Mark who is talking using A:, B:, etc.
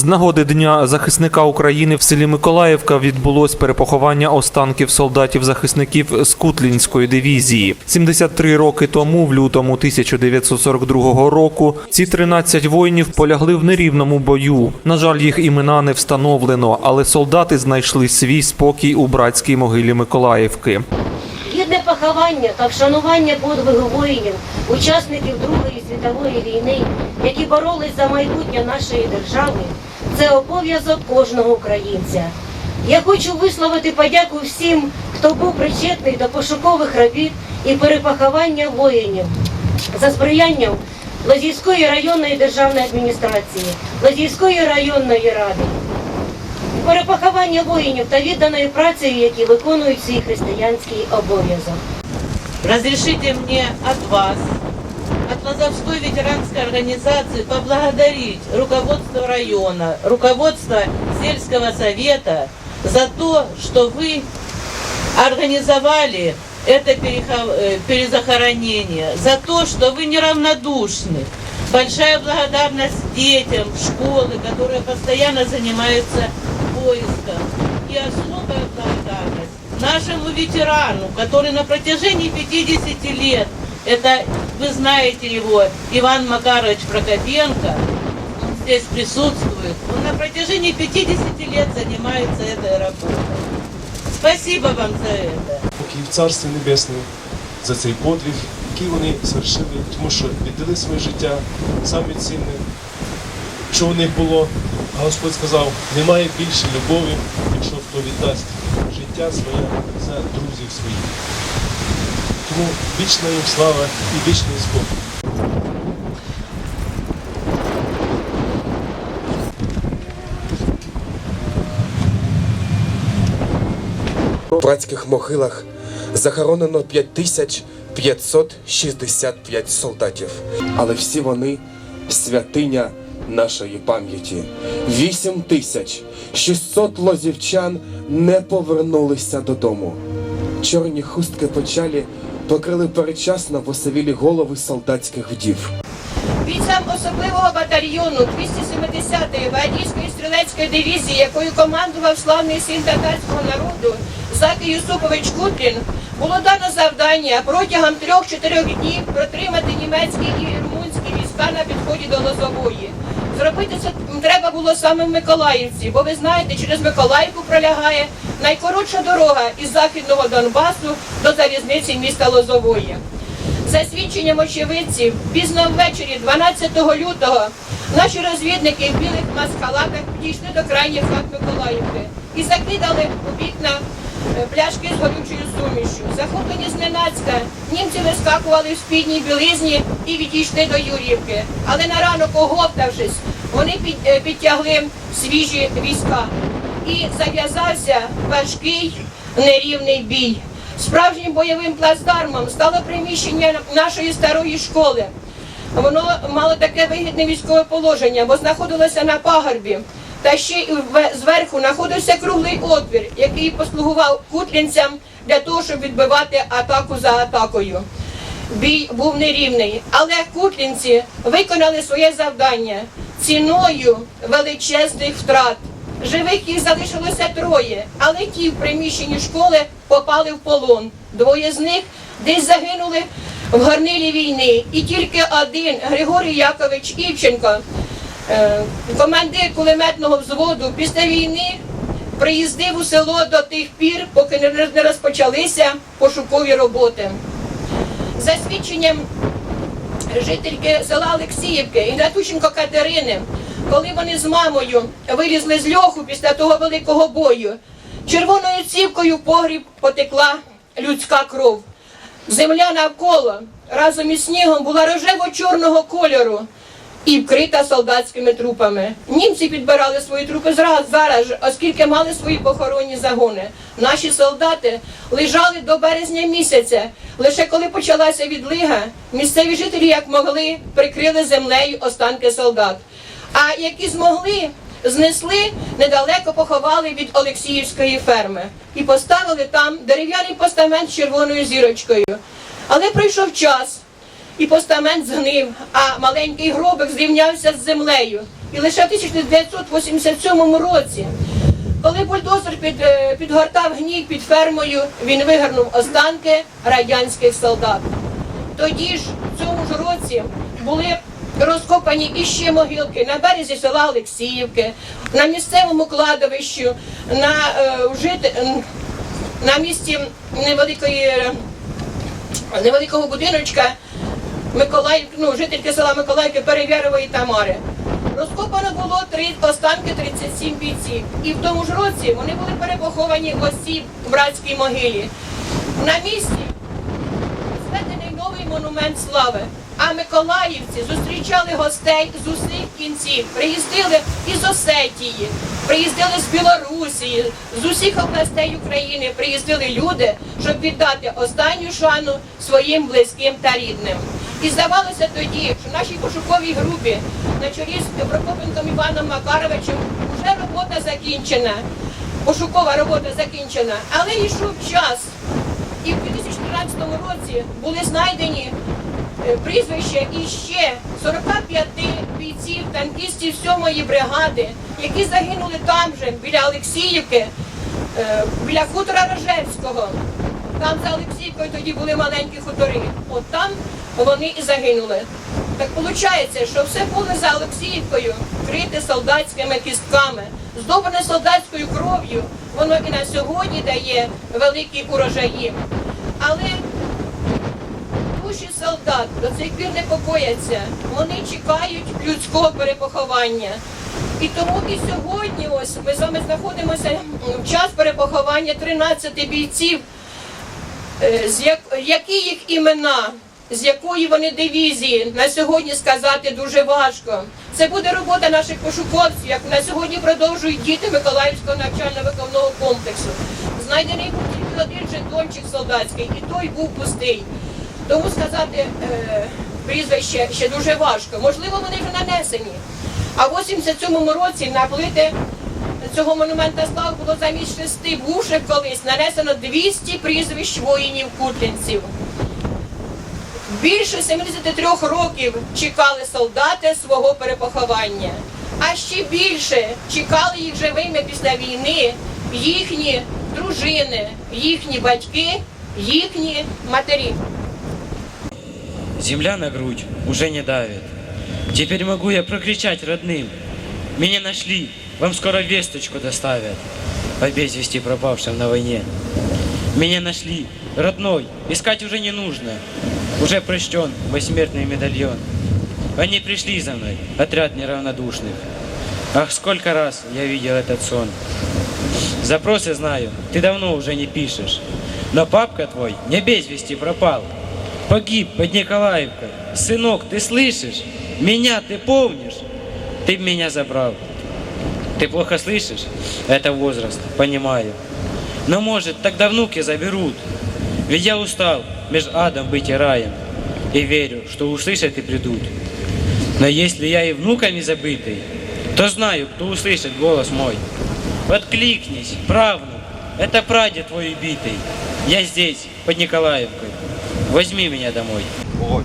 A: З нагоди Дня захисника України в селі Миколаївка відбулось перепоховання останків солдатів-захисників з Кутлінської дивізії. 73 роки тому, в лютому 1942 року, ці 13 воїнів полягли в нерівному бою. На жаль, їх імена не встановлено, але солдати знайшли свій спокій у братській могилі Миколаївки.
B: Гідне поховання та вшанування подвигу воїнів, учасників Другої світової війни, які боролись за майбутнє нашої держави, це обов'язок кожного українця. Я хочу висловити подяку всім, хто був причетний до пошукових робіт і перепоховання воїнів за сприянням Лозівської районної державної адміністрації, Лозівської районної ради перепоховання воїнів та відданої працею, які виконують свій християнський обов'язок.
C: Разрешите мне от вас, от Лазовской ветеранской организации поблагодарить руководство района, руководство сельского совета за то, что вы организовали это э, перезахоронение, за то, что вы неравнодушны. Большая благодарность детям школы, которые постоянно занимаются поиском. И особая благодарность нашему ветерану, который на протяжении 50 лет, это вы знаете его, Иван Макарович Прокопенко, он здесь присутствует, он на протяжении 50 лет занимается этой работой. Спасибо вам за это.
D: Покій в Царстві Небесному за цей подвиг, який вони звершили, тому що віддали своє життя саме цінне, що у них було. А Господь сказав, немає більше любові, якщо хто віддасть життя своє за друзів своїх. Тому вічна їм слава і вічний спокій.
E: В братських могилах захоронено 5565 солдатів, але всі вони святиня нашої пам'яті. 8600 лозівчан не повернулися додому. Чорні хустки печалі покрили передчасно посивілі голови солдатських вдів.
F: Бійцям особливого батальйону 270-ї гвардійської стрілецької дивізії, якою командував славний син татарського народу Заки Юсупович Кутлін, було дано завдання протягом трьох-чотирьох днів протримати німецькі і румунські війська на підході до Лозової. Зробити це треба було саме в Миколаївці, бо ви знаєте, через Миколаївку пролягає найкоротша дорога із західного Донбасу до залізниці міста Лозової. За свідченням очевидців, пізно ввечері 12 лютого наші розвідники в білих маскалатах підійшли до крайніх хат Миколаївки і закидали у вікна е, пляшки з горючою сумішю. Захоплені зненацька, німці вискакували в спідній білизні і відійшли до Юрівки. Але на ранок, оговтавшись, вони е, підтягли свіжі війська. І зав'язався важкий нерівний бій. Справжнім бойовим плацдармом стало приміщення нашої старої школи. Воно мало таке вигідне військове положення, бо знаходилося на пагорбі. Та ще й зверху знаходився круглий отвір, який послугував кутлінцям для того, щоб відбивати атаку за атакою. Бій був нерівний, але кутлінці виконали своє завдання ціною величезних втрат. Живих їх залишилося троє, але ті в приміщенні школи попали в полон. Двоє з них десь загинули в горнилі війни. І тільки один Григорій Якович Івченко, е, командир кулеметного взводу, після війни приїздив у село до тих пір, поки не розпочалися пошукові роботи. За свідченням жительки села Олексіївки Ігнатученко Катерини, коли вони з мамою вилізли з льоху після того великого бою, червоною цівкою в погріб потекла людська кров. Земля навколо разом із снігом була рожево-чорного кольору і вкрита солдатськими трупами. Німці підбирали свої трупи зараз, оскільки мали свої похоронні загони. Наші солдати лежали до березня місяця. Лише коли почалася відлига, місцеві жителі, як могли, прикрили землею останки солдат. А які змогли, знесли недалеко поховали від Олексіївської ферми і поставили там дерев'яний постамент з червоною зірочкою. Але пройшов час. і постамент згнив, а маленький гробик зрівнявся з землею. І лише в 1987 році, коли бульдозер під, е, підгортав гній під фермою, він вигорнув останки радянських солдат. Тоді ж, в цьому ж році, були розкопані іще могилки на березі села Олексіївки, на місцевому кладовищі, на, е, вжит- на місці невеликої, невеликого будиночка Миколаїв, ну, жительки села Миколаївки Перевєрової Тамари. Розкопано було три останки 37 бійців. І в тому ж році вони були перепоховані в осі в братській могилі. На місці зведений новий монумент слави. Миколаївці зустрічали гостей з усіх кінців. Приїздили із Осетії, приїздили з Білорусі, з усіх областей України приїздили люди, щоб віддати останню шану своїм близьким та рідним. І здавалося тоді, що в нашій пошуковій групі на чолі з Прокопенком Іваном Макаровичем вже робота закінчена. Пошукова робота закінчена, але йшов час. І в 2013 році були знайдені е, прізвища іще 45 бійців танкістів 7-ї бригади, які загинули там же, біля Олексіївки, е, біля хутора Рожевського. Там за Олексіївкою тоді були маленькі хутори. От там вони і загинули. Так виходить, що все поле за Олексіївкою крите солдатськими кістками, здобане солдатською кров'ю, воно і на сьогодні дає великі урожаї. Але душі солдат до цих пір не покояться. Вони чекають людського перепоховання. І тому і сьогодні ось ми з вами знаходимося в час перепоховання 13 бійців, е, які їх імена, з якої вони дивізії, на сьогодні сказати дуже важко. Це буде робота наших пошуковців, як на сьогодні продовжують діти Миколаївського навчально-виховного комплексу. Знайдений був тільки один жетончик солдатський, і той був пустий. Тому сказати е, прізвище ще дуже важко. Можливо, вони вже нанесені. А в 87-му році на плити цього монумента слави було замість шести вушек колись нанесено 200 прізвищ воїнів-кутлінців. Більше 73 років чекали солдати свого перепоховання. А ще більше чекали їх живими після війни їхні дружини, їхні батьки, їхні матері.
G: Земля на грудь уже не давит. Теперь могу я прокричать родным. Меня нашли, вам скоро весточку доставят. По без вести пропавшим на войне. Меня нашли, родной, искать уже не нужно. Уже прощен мой смертный медальон. Они пришли за мной, отряд неравнодушных. Ах, сколько раз я видел этот сон. Запросы знаю, ты давно уже не пишешь. Но папка твой не без вести пропал. Погиб под Николаевкой. Сынок, ты слышишь? Меня ты помнишь? Ты меня забрал. Ты плохо слышишь? Это возраст, понимаю. Но может тогда внуки заберут. Ведь я устал меж адом быть и раем. И верю, что услышат и придут. Но если я и внуками забытый, то знаю, кто услышит голос мой. Откликнись, правнук, это прадед твой убитый. Я здесь, под Николаевкой. Возьми меня домой.
H: Ой.